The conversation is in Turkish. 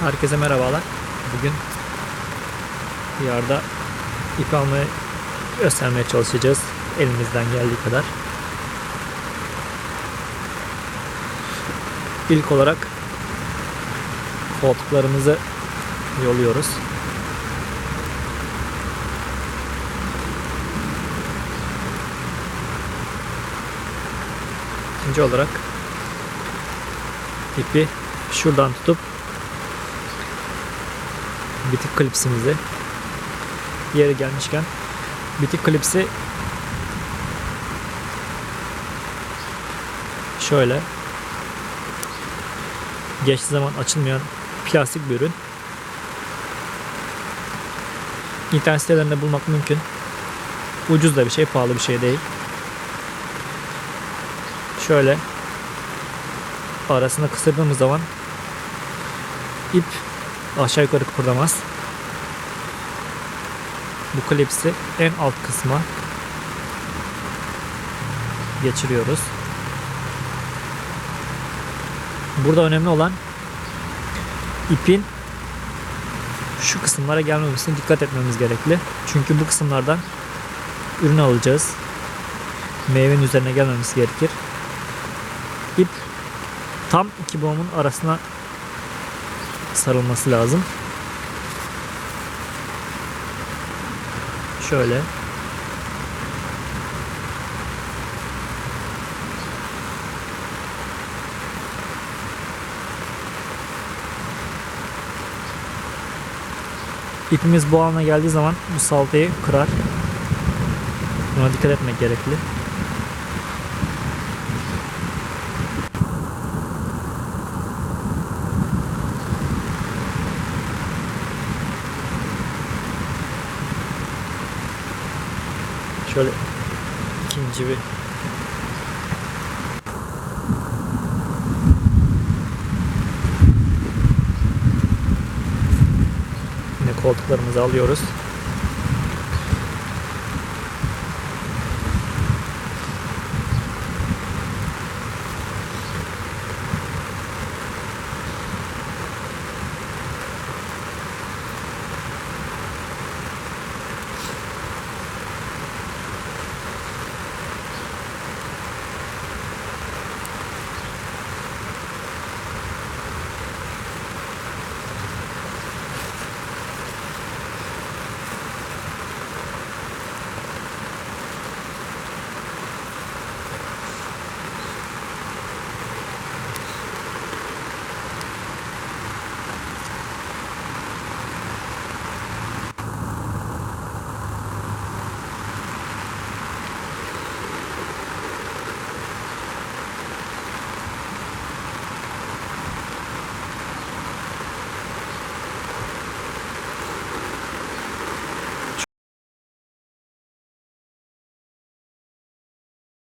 Herkese merhabalar. Bugün yarda ip almayı göstermeye çalışacağız. Elimizden geldiği kadar. İlk olarak koltuklarımızı yoluyoruz. İkinci olarak ipi şuradan tutup bitik klipsimizi yeri gelmişken bitik klipsi şöyle geçtiği zaman açılmayan plastik bir ürün. İnternet sitelerinde bulmak mümkün. Ucuz da bir şey, pahalı bir şey değil. Şöyle arasına kısırdığımız zaman ip aşağı yukarı kıpırdamaz. Bu klipsi en alt kısma geçiriyoruz. Burada önemli olan ipin şu kısımlara gelmemesine dikkat etmemiz gerekli. Çünkü bu kısımlardan ürün alacağız. Meyvenin üzerine gelmemesi gerekir. İp tam iki boğumun arasına sarılması lazım. Şöyle. İpimiz bu alana geldiği zaman bu saltayı kırar. Buna dikkat etmek gerekli. Şöyle ikinci bir Yine koltuklarımızı alıyoruz.